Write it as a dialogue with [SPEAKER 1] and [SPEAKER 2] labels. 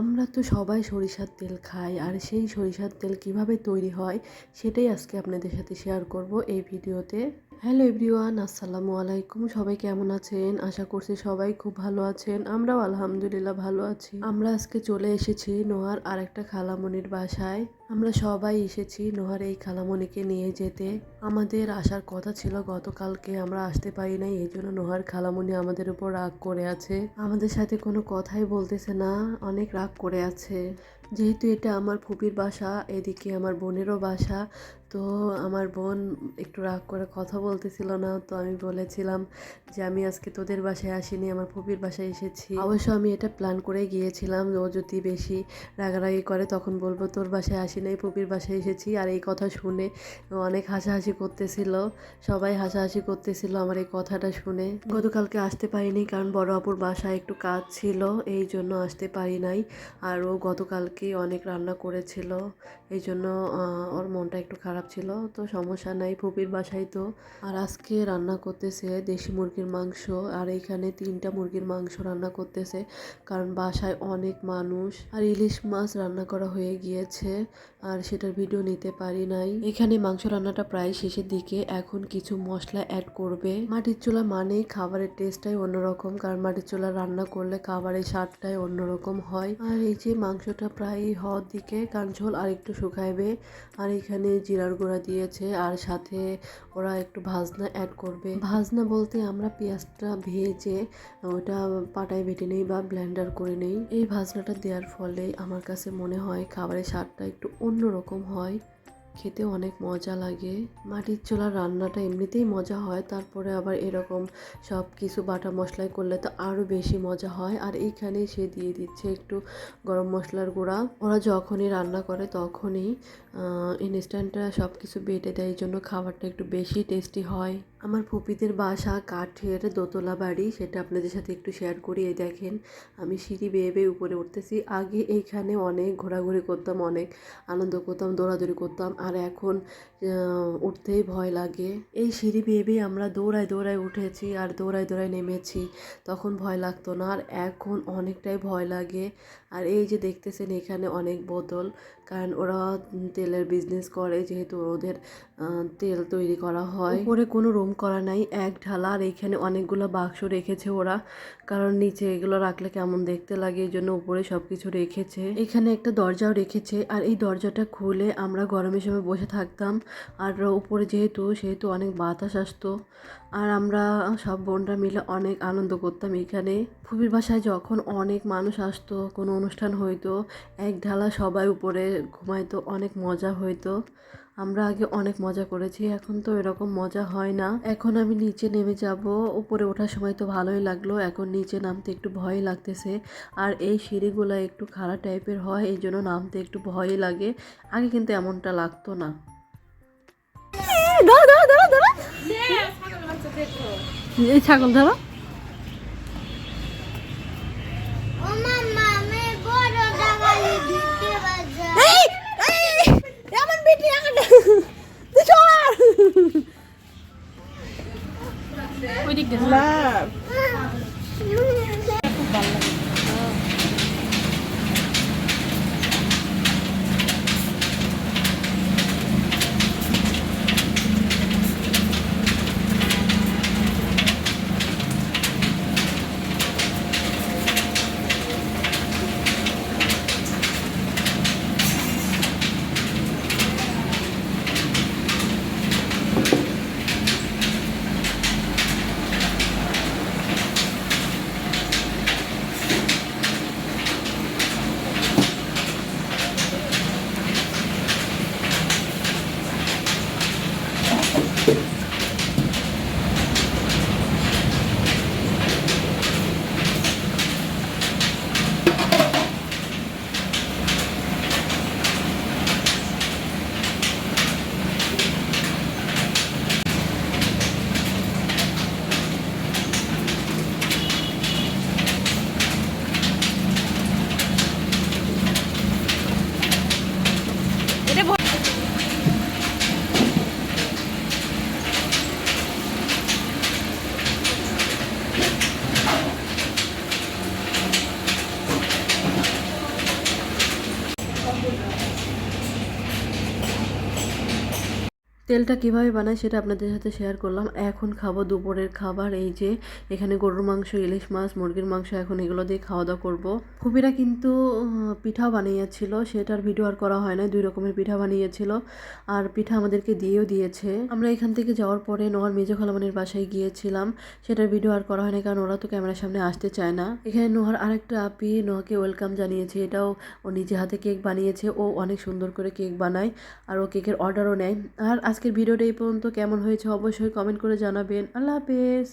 [SPEAKER 1] আমরা তো সবাই সরিষার তেল খাই, আর সেই সরিষার তেল কীভাবে তৈরি হয় সেটাই আজকে আপনাদের সাথে শেয়ার করব এই ভিডিওতে। হ্যালো এভরিওয়ান আসসালামু আলাইকুম। সবাই কেমন আছেন? আশা করছি সবাই খুব ভালো আছেন। আমরাও আলহামদুলিল্লাহ ভালো আছি। আমরা আজকে চলে এসেছি নোয়ার আরেকটা খালামনির বাসায়। আমরা সবাই এসেছি নোহার এই খালামণিকে নিয়ে যেতে। আমাদের আসার কথা ছিল, গতকালকে আমরা আসতে পারি নাই, এই জন্য নোহার খালামণি আমাদের উপর রাগ করে আছে। আমাদের সাথে কোনো কথাই বলতেছে না, অনেক রাগ করে আছে। যেহেতু এটা আমার ফুপির বাসা, এদিকে আমার বোনেরও বাসা তো আমার বোন একটু রাগ করে কথা বলতেছিল না, তো আমি বলেছিলাম যে আমি আজকে তোদের বাসায় আসিনি, আমার ফুপির বাসায় এসেছি। অবশ্য আমি এটা প্ল্যান করে গিয়েছিলাম, ও যদি বেশি রাগারাগি করে তখন বলব তোর বাসায় আসি নাই ফুপির বাসায় এসেছি। আর এই কথা শুনে ও অনেক হাসাহাসি করতেছিল, সবাই হাসাহাসি করতেছিল আমার এই কথাটা শুনে। গতকালকে আসতে পারিনি কারণ বড় আপুর বাসায় একটু কাজ ছিল, এই জন্য আসতে পারি নাই। আর ও গতকালকেই অনেক রান্না করেছিল, এই জন্য ওর মনটা একটু খারাপ ছিল তো সমস্যা নাই, ফুপির বাসায় তো। আর আজকে রান্না করতেছে দেশি মুরগির মাংস, আর এখানে তিনটা মুরগির মাংস রান্না করতেছে, কারণ বাসায় অনেক মানুষ। আর ইলিশ মাছ রান্না করা হয়ে গিয়েছে, আর সেটার ভিডিও নিতে পারি নাই। এখানে মাংস রান্নাটা প্রায় শেষের দিকে, এখন কিছু মশলা অ্যাড করবে। মাটির চুলা মানেই খাবারের টেস্টটাই অন্যরকম, কারণ মাটির চুলা রান্না করলে খাবারের স্বাদটাই অন্যরকম হয়। আর এই যে মাংসটা প্রায় হওয়ার দিকে, কারণ ঝোল আর একটু শুকাইবে, আর এখানে জিরার গুঁড়া দিয়েছে আর সাথে ওরা একটু ভাজনা অ্যাড করবে। ভাজনা বলতে আমরা পেঁয়াজটা ভেজে ওটা পাটায় বেটে নেই বা ব্লেন্ডার করে নেই। এই ভাজনাটা দেওয়ার ফলে আমার কাছে মনে হয় খাবারের স্বাদটা একটু অন্যরকম হয়। খেতে অনেক মজা লাগে। মাটির চুলার রান্নাটা এমনিতেই মজা হয়, তারপরে আবার এরকম সব কিছু বাটা মশলাই করলে তো আরও বেশি মজা হয়। আর এইখানে সে দিয়ে দিচ্ছে একটু গরম মশলার গুঁড়া। ওরা যখনই রান্না করে তখনই ইনস্ট্যান্টটা সব কিছু বেটে দেয় জন্য খাবারটা একটু বেশি টেস্টি হয়। আমার ফুপিদের বাসা কাঠের দোতলা বাড়ি, সেটা আপনাদের সাথে একটু শেয়ার করি, এই দেখেন, আমি সিঁড়ি বেয়ে বেয়ে উপরে উঠতেছি। আগে এইখানে অনেক ঘোরাঘুরি করতাম, অনেক আনন্দ করতাম, দৌড়াদৌড়ি করতাম, আর এখন উঠতেই ভয় লাগে। এই সিঁড়ি বেয়ে বেয়ে আমরা দৌড়ায় দৌড়ায় উঠেছি, আর দৌড়ায় দৌড়ায় নেমেছি, তখন ভয় লাগতো না, আর এখন অনেকটাই ভয় লাগে। আর এই যে দেখতেছেন, এখানে অনেক বোতল, কারণ ওরা তেলের বিজনেস করে, যেহেতু ওদের তেল তৈরি করা হয়। উপরে কোনো রুম করা নাই, এক ঢালা, আর এখানে অনেকগুলো বাক্স রেখেছে ওরা। কারণ নিচে এগুলো রাখলে কেমন দেখতে লাগে, এই জন্য উপরে সব কিছু রেখেছে। এখানে একটা দরজাও রেখেছে, আর এই দরজাটা খুলে আমরা গরমের সময় বসে থাকতাম। আর উপরে যেহেতু, সেহেতু অনেক বাতাস আসতো। আর আমরা সব বোনরা মিলে অনেক আনন্দ করতাম এখানে। ফুবির বাসায় যখন অনেক মানুষ আসতো, কোনো অনুষ্ঠান হইতো, এক ঢালা সবাই উপরে ঘুমাইতো, অনেক মজা হইতো। আমরা আগে অনেক মজা করেছি, এখন তো এরকম মজা হয় না। এখন আমি নিচে নেমে যাব, উপরে ওঠার সময় তো ভালোই লাগল, এখন নিচে নামতে একটু ভয় লাগতেছে। আর এই সিঁড়িগুলো একটু খারাপ টাইপের হয় এই জন্য নামতে একটু ভয়ই লাগে। আগে কিন্তু এমনটা লাগতো না।
[SPEAKER 2] এখন ছাগল ধরো। ওই দিক দিয়ে।
[SPEAKER 1] তেলটা কীভাবে বানায় সেটা আপনাদের সাথে শেয়ার করলাম। এখন খাব দুপুরের খাবার, এই যে এখানে গরুর মাংস, ইলিশ মাছ, মুরগির মাংস, এখন এগুলো দিয়ে খাওয়া দাওয়া করব। ফুপিরা কিন্তু পিঠাও বানিয়েছিল, সেটার ভিডিও আর করা হয় না দুই রকমের পিঠা বানিয়েছিল। আর পিঠা আমাদেরকে দিয়েও দিয়েছে। আমরা এখান থেকে যাওয়ার পরে নোয়ার মেজো খালামানের বাসায় গিয়েছিলাম। সেটার ভিডিও আর করা হয় না কারণ ওরা তো ক্যামেরার সামনে আসতে চায় না। এখানে নোহার আরেকটা আপি নোহাকে ওয়েলকাম জানিয়েছে। এটাও ও নিজে হাতে কেক বানিয়েছে। ও অনেক সুন্দর করে কেক বানায়, আর ও কেকের অর্ডারও নেয়। আর আজকের ভিডিওটা এই পর্যন্ত। কেমন হয়েছে অবশ্যই কমেন্ট করে জানাবেন। আল্লাহ হাফেজ।